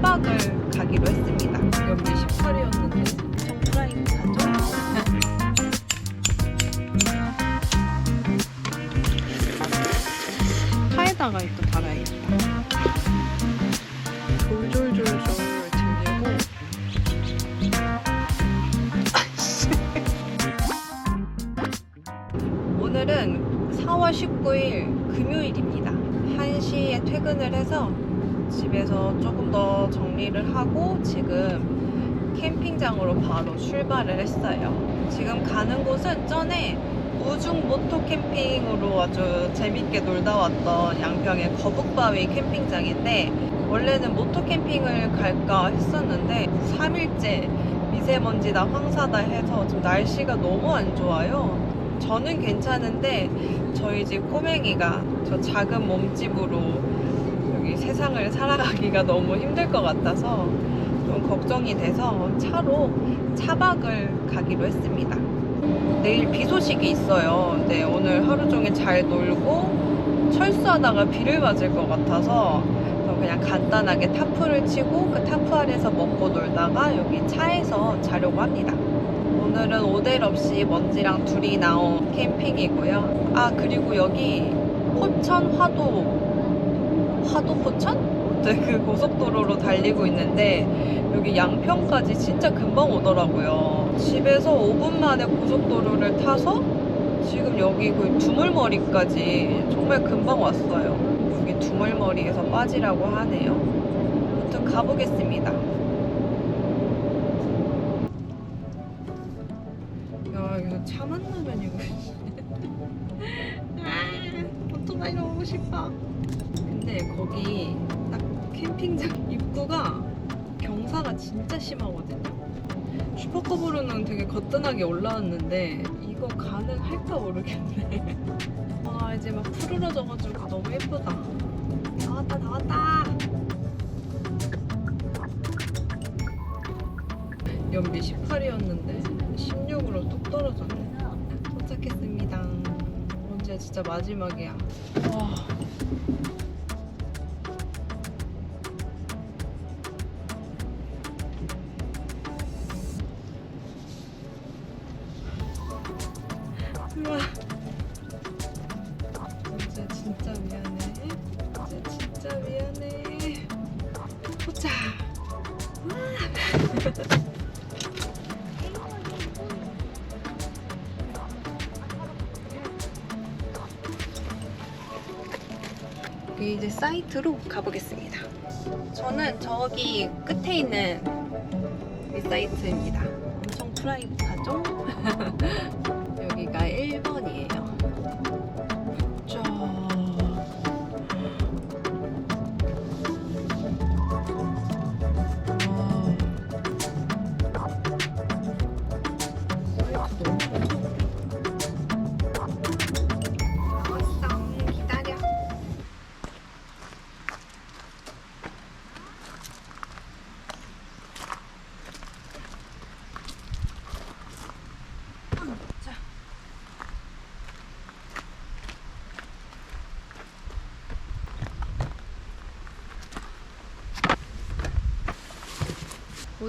차박을 가기로 했습니다. 연비 18이었는데 엄청 프라이빗하죠? 차에다가 또 달아야겠다. 졸졸졸졸 들리고 오늘은 4월 19일 금요일입니다. 1시에 퇴근을 해서 집에서 조금 더 정리를 하고 지금 캠핑장으로 바로 출발을 했어요. 지금 가는 곳은 전에 우중 모토 캠핑으로 아주 재밌게 놀다 왔던 양평의 거북바위 캠핑장인데 원래는 모토 캠핑을 갈까 했었는데 3일째 미세먼지다 황사다 해서 지금 날씨가 너무 안 좋아요. 저는 괜찮은데 저희 집 꼬맹이가 저 작은 몸집으로 세상을 살아가기가 너무 힘들 것 같아서 좀 걱정이 돼서 차로 차박을 가기로 했습니다. 내일 비 소식이 있어요. 근데 오늘 하루 종일 잘 놀고 철수하다가 비를 맞을 것 같아서 그냥 간단하게 타프를 치고 그 타프 아래서 먹고 놀다가 여기 차에서 자려고 합니다. 오늘은 오델 없이 먼지랑 둘이 나온 캠핑이고요. 아 그리고 여기 포천 화도 화도 포천? 네, 그 고속도로로 달리고 있는데 여기 양평까지 진짜 금방 오더라고요. 집에서 5분 만에 고속도로를 타서 지금 여기 그 두물머리까지 정말 금방 왔어요. 여기 두물머리에서 빠지라고 하네요. 아무튼 가보겠습니다. 야 이거 차 만나면 이거 아 오토바이로 오고 싶어. 근데 거기 딱 캠핑장 입구가 경사가 진짜 심하거든요. 슈퍼커브로는 되게 거뜬하게 올라왔는데 이거 가능할까 모르겠네. 아 이제 막 푸르러져가지고 너무 예쁘다. 다 왔다 다 왔다. 연비 18이었는데 진짜 마지막이야. 와. 우와. 이제 사이트로 가보겠습니다. 저는 저기 끝에 있는 이 사이트입니다. 엄청 프라이빗하죠?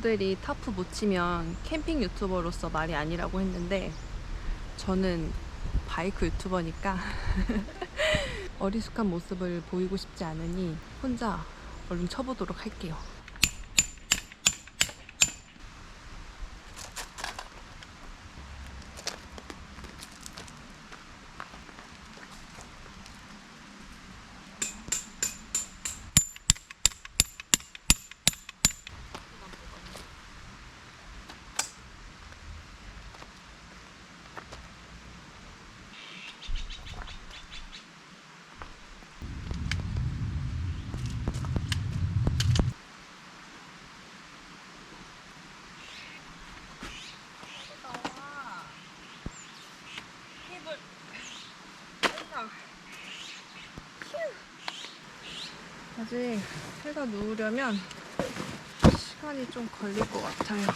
모델이 타프 못 치면 캠핑 유튜버로서 말이 아니라고 했는데 저는 바이크 유튜버니까 어리숙한 모습을 보이고 싶지 않으니 혼자 얼른 쳐보도록 할게요. 아직 해가 누우려면 시간이 좀 걸릴 것 같아요.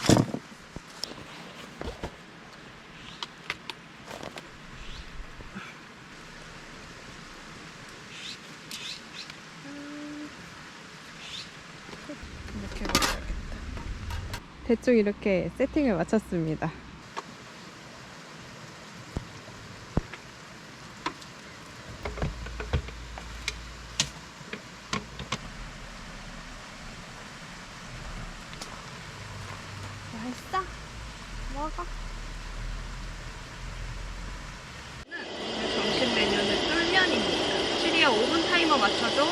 음, 근데 대충 이렇게 세팅을 마쳤습니다. 맛있어? 먹어. 점심 메뉴는 쫄면입니다. 시리아 5분 타이머 맞춰줘.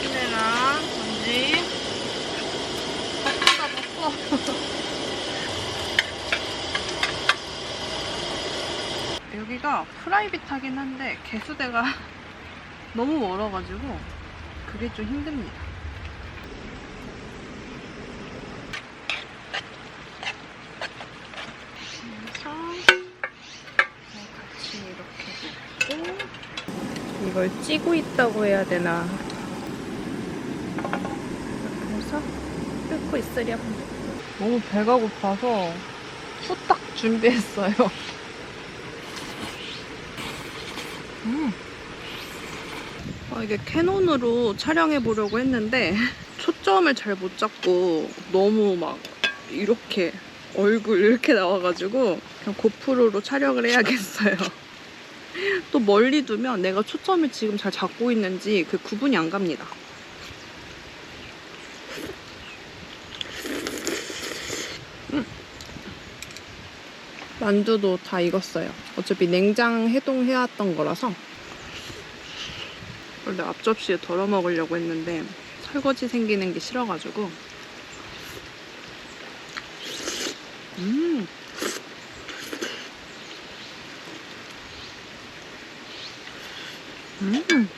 조심해라, 뭔지. 볶다 볶어. 여기가 프라이빗하긴 한데 개수대가 너무 멀어가지고 그게 좀 힘듭니다. 그래서 같이 이렇게 놓고 이걸 찌고 있다고 해야 되나? 이렇게 해서 뜯고 있으렴 너무 배가 고파서 후딱 준비했어요 음. 아, 이게 캐논으로 촬영해 보려고 했는데 초점을 잘 못 잡고 너무 막 이렇게 얼굴 이렇게 나와가지고 그냥 고프로로 촬영을 해야겠어요. 또 멀리 두면 내가 초점을 지금 잘 잡고 있는지 그 구분이 안 갑니다. 만두도 다 익었어요. 어차피 냉장 해동해왔던 거라서 원래 앞접시에 덜어 먹으려고 했는데 설거지 생기는 게 싫어가지고 음. 음.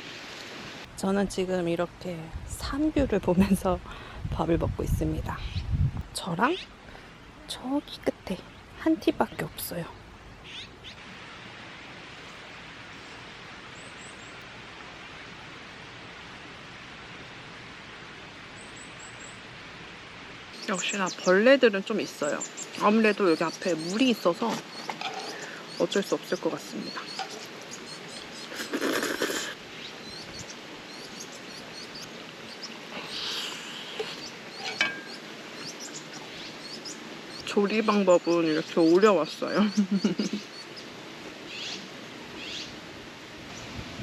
저는 지금 이렇게 산뷰를 보면서 밥을 먹고 있습니다. 저랑 저기 끝에 한 티밖에 없어요. 역시나 벌레들은 좀 있어요. 아무래도 여기 앞에 물이 있어서 어쩔 수 없을 것 같습니다. 조리 방법은 이렇게 오려왔어요.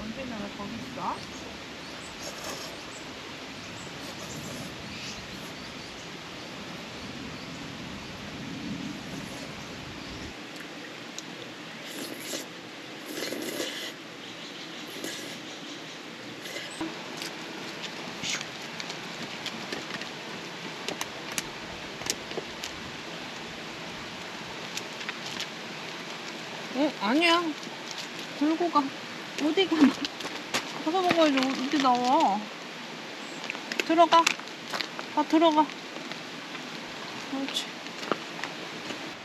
언제나 거기 있어? 어? 아니야. 들고 가. 어디 가? 가서 먹어야지. 어디 나와. 들어가. 아, 들어가. 그렇지.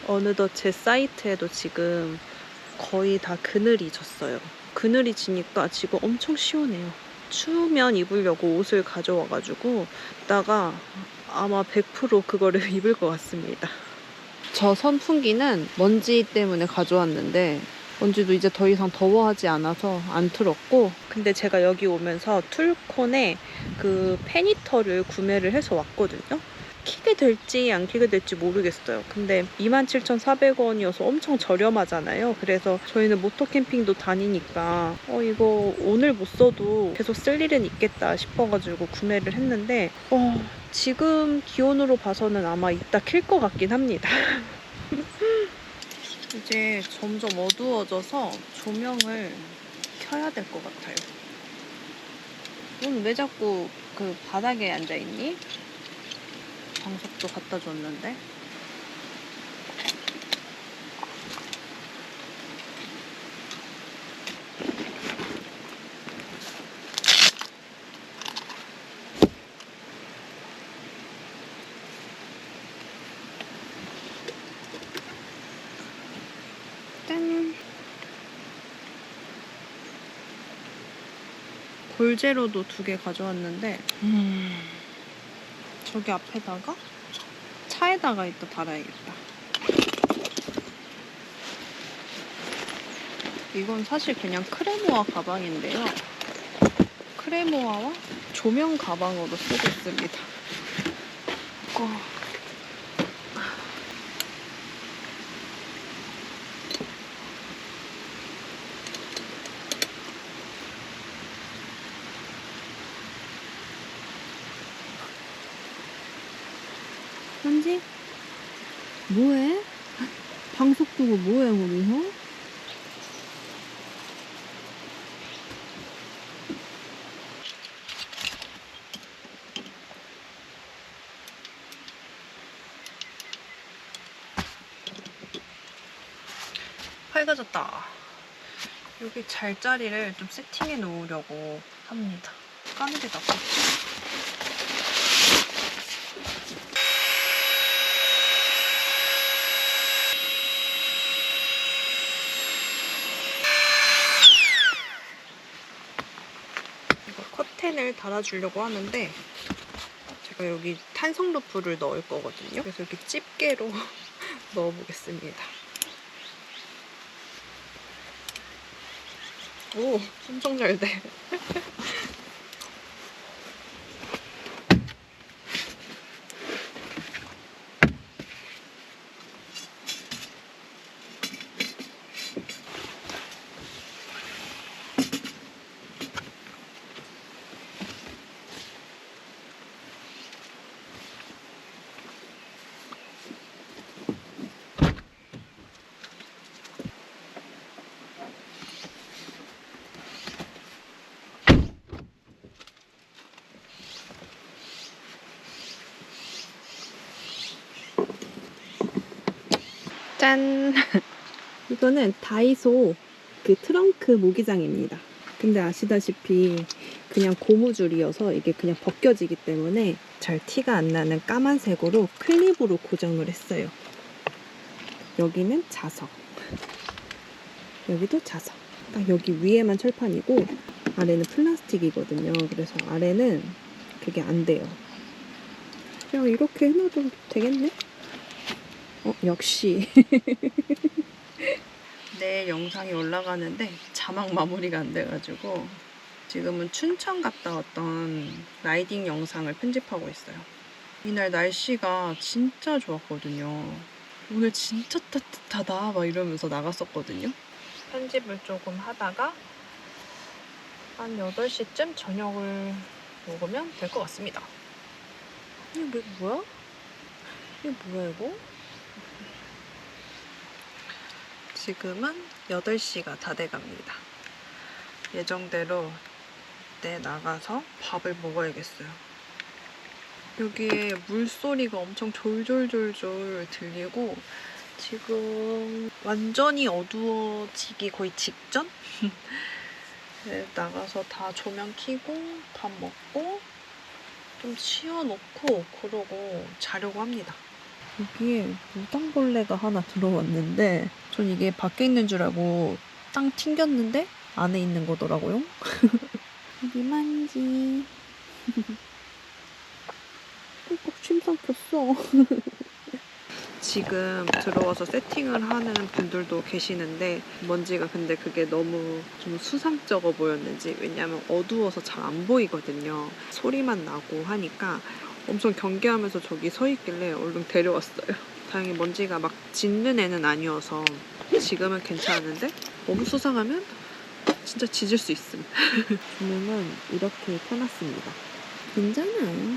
어느덧 제 사이트에도 지금 거의 다 그늘이 졌어요. 그늘이 지니까 지금 엄청 시원해요. 추우면 입으려고 옷을 가져와가지고 이따가 아마 100% 그거를 입을 것 같습니다. 저 선풍기는 먼지 때문에 가져왔는데 먼지도 이제 더 이상 더워하지 않아서 안 틀었고. 근데 제가 여기 오면서 툴콘에 그 페니터를 구매를 해서 왔거든요. 키게 될지 안 키게 될지 모르겠어요. 근데 27,400원이어서 엄청 저렴하잖아요. 그래서 저희는 모터 캠핑도 다니니까 어 이거 오늘 못 써도 계속 쓸 일은 있겠다 싶어가지고 구매를 했는데 어 지금 기온으로 봐서는 아마 이따 킬 것 같긴 합니다. 이제 점점 어두워져서 조명을 켜야 될 것 같아요. 넌왜 자꾸 그 바닥에 앉아있니? 방석도 갖다 줬는데. 짠. 골제로도 두 개 가져왔는데 음, 저기 앞에다가 차에다가 이따 달아야겠다. 이건 사실 그냥 크레모아 가방인데요. 크레모아와 조명 가방으로 쓰고 있습니다. 어. 현지? 뭐해? 방석 두고 뭐해 거기서? 밝아졌다. 여기 잘자리를 좀 세팅해 놓으려고 합니다. 게 낫겠지? 이거 커튼을 달아주려고 하는데 제가 여기 탄성 루프를 넣을 거거든요. 그래서 이렇게 집게로 넣어보겠습니다. 오, 엄청 잘 돼. 짠! 이거는 다이소 그 트렁크 모기장입니다. 근데 아시다시피 그냥 고무줄이어서 이게 그냥 벗겨지기 때문에 잘 티가 안 나는 까만색으로 클립으로 고정을 했어요. 여기는 자석. 여기도 자석. 딱 여기 위에만 철판이고 아래는 플라스틱이거든요. 그래서 아래는 그게 안 돼요. 그냥 이렇게 해놔도 되겠네? 어, 역시. 내일 영상이 올라가는데 자막 마무리가 안 돼가지고 지금은 춘천 갔다 왔던 라이딩 영상을 편집하고 있어요. 이날 날씨가 진짜 좋았거든요. 오늘 진짜 따뜻하다 막 이러면서 나갔었거든요. 편집을 조금 하다가 한 8시쯤 저녁을 먹으면 될 것 같습니다. 이게 뭐, 뭐야? 이게 뭐야 이거? 지금은 8시가 다 돼갑니다. 예정대로 때 나가서 밥을 먹어야겠어요. 여기에 물소리가 엄청 졸졸졸졸 들리고 지금 완전히 어두워지기 거의 직전? 네, 나가서 다 조명 켜고 밥 먹고 좀 치워놓고 그러고 자려고 합니다. 여기에 무당벌레가 하나 들어왔는데 전 이게 밖에 있는 줄 알고 땅 튕겼는데 안에 있는 거더라고요. 미만지. 꼭 침상켰어. 지금 들어와서 세팅을 하는 분들도 계시는데 먼지가 근데 그게 너무 좀 수상쩍어 보였는지 왜냐면 어두워서 잘 안 보이거든요. 소리만 나고 하니까 엄청 경계하면서 저기 서 있길래 얼른 데려왔어요. 다행히 먼지가 막 짖는 애는 아니어서 지금은 괜찮은데 너무 수상하면 진짜 짖을 수 있음. 조명은 이렇게 켜놨습니다. 괜찮아요.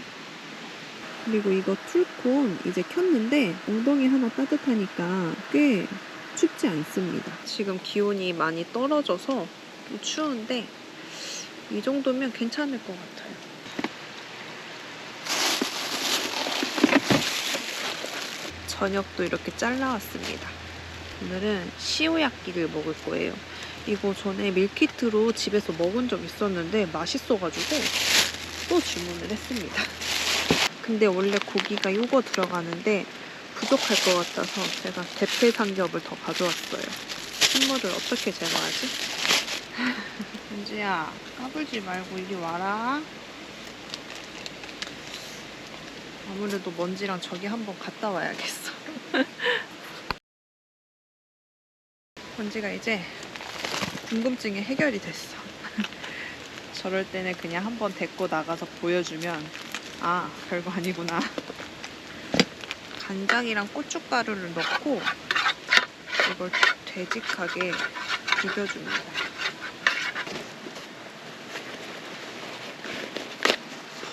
그리고 이거 툴콘 이제 켰는데 엉덩이 하나 따뜻하니까 꽤 춥지 않습니다. 지금 기온이 많이 떨어져서 좀 추운데 이 정도면 괜찮을 것 같아요. 저녁도 이렇게 잘라왔습니다. 오늘은 시오야끼를 먹을 거예요. 이거 전에 밀키트로 집에서 먹은 적 있었는데 맛있어가지고 또 주문을 했습니다. 근데 원래 고기가 요거 들어가는데 부족할 것 같아서 제가 대패 삼겹을 더 가져왔어요. 신물을 어떻게 제거하지? 은지야 까불지 말고 이리 와라. 아무래도 먼지랑 저기 한번 갔다 와야겠어. 먼지가 이제 궁금증이 해결이 됐어. 저럴 때는 그냥 한번 데리고 나가서 보여주면 아 별거 아니구나 간장이랑 고춧가루를 넣고 이걸 되직하게 비벼줍니다.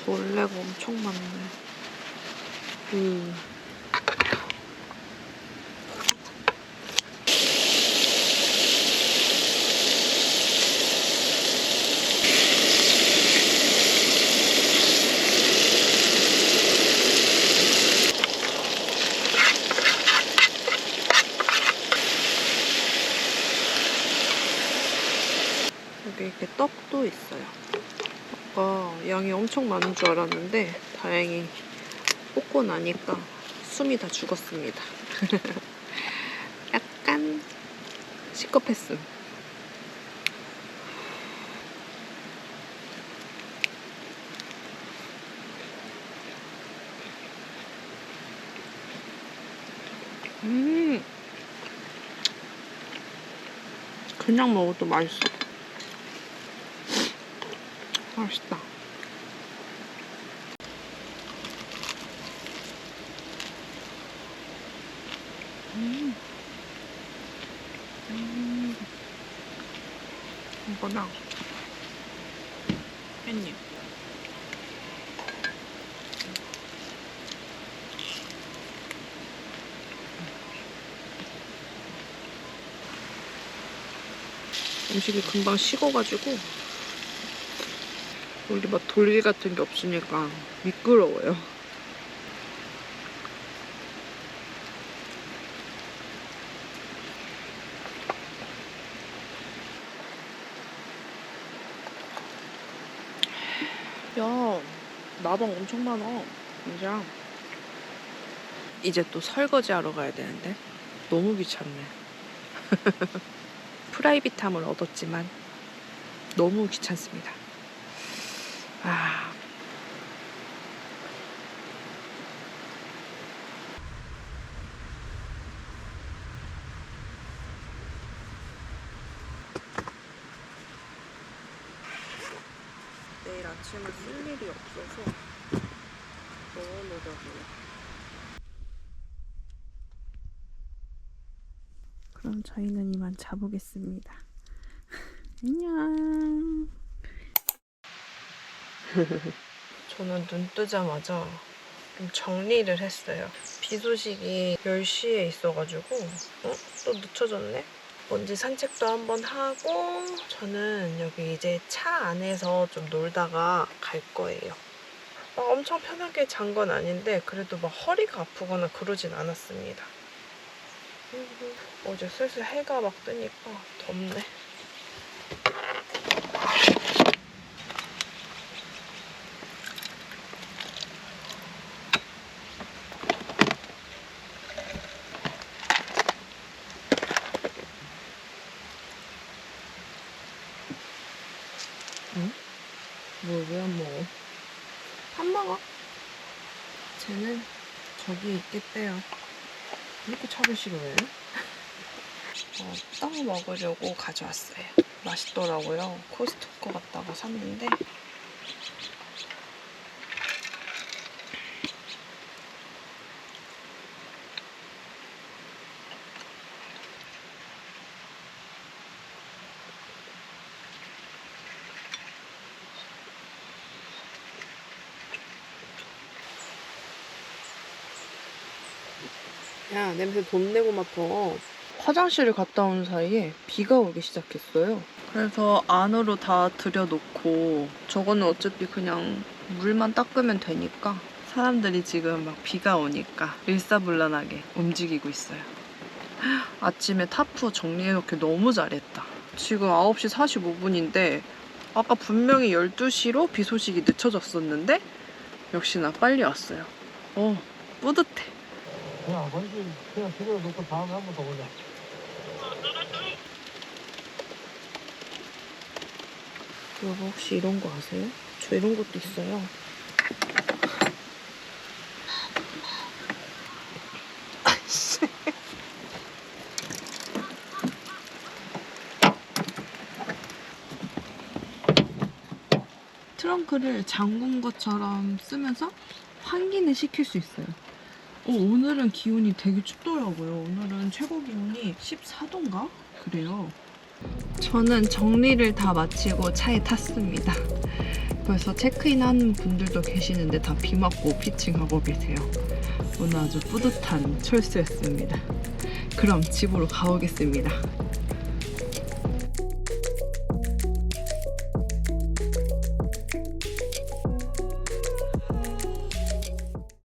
벌레가 엄청 많네. 음. 여기 이렇게 떡도 있어요. 아까 양이 엄청 많은 줄 알았는데 다행히 볶고 나니까 숨이 다 죽었습니다. 약간 시급했음. 음. 그냥 먹어도 맛있어. 맛있다. 음식이 금방 식어가지고 우리 막 돌기 같은 게 없으니까 미끄러워요. 야, 나방 엄청 많아. 진짜. 이제 또 설거지 하러 가야 되는데 너무 귀찮네. 프라이빗함을 얻었지만 너무 귀찮습니다. 아. 내일 아침에 쓸 일이 없어서 넣어놓으려고요. 그럼 저희는 이만 자보겠습니다. 안녕. 저는 눈 뜨자마자 좀 정리를 했어요. 비 소식이 10시에 있어가지고 어? 또 늦춰졌네? 먼지 산책도 한번 하고 저는 여기 이제 차 안에서 좀 놀다가 갈 거예요. 막 엄청 편하게 잔 건 아닌데 그래도 막 허리가 아프거나 그러진 않았습니다. 어제 슬슬 해가 막 뜨니까 덥네. 뭘왜안 먹어? 밥 먹어. 쟤는 저기 있겠대요. 왜 이렇게 차를 싫어해? 어, 떡 먹으려고 가져왔어요. 맛있더라고요. 코스트코 갔다가 샀는데 야 냄새 돈 내고 맡어 화장실을 갔다 온 사이에 비가 오기 시작했어요. 그래서 안으로 다 들여놓고 저거는 어차피 그냥 물만 닦으면 되니까 사람들이 지금 막 비가 오니까 일사불란하게 움직이고 있어요. 아침에 타프 정리해놓기 너무 잘했다. 지금 9시 45분인데 아까 분명히 12시로 비 소식이 늦춰졌었는데 역시나 빨리 왔어요. 어 뿌듯해 그냥 먼지 그냥 그대로 놓고 다음에 한 번 더 보자. 여러분 혹시 이런 거 아세요? 저 이런 것도 있어요. 아이씨. 트렁크를 잠근 것처럼 쓰면서 환기는 시킬 수 있어요. 어, 오늘은 기온이 되게 춥더라고요. 오늘은 최고 기온이 14도인가? 그래요. 저는 정리를 다 마치고 차에 탔습니다. 벌써 체크인한 분들도 계시는데 다 비 맞고 피칭하고 계세요. 오늘 아주 뿌듯한 철수였습니다. 그럼 집으로 가보겠습니다.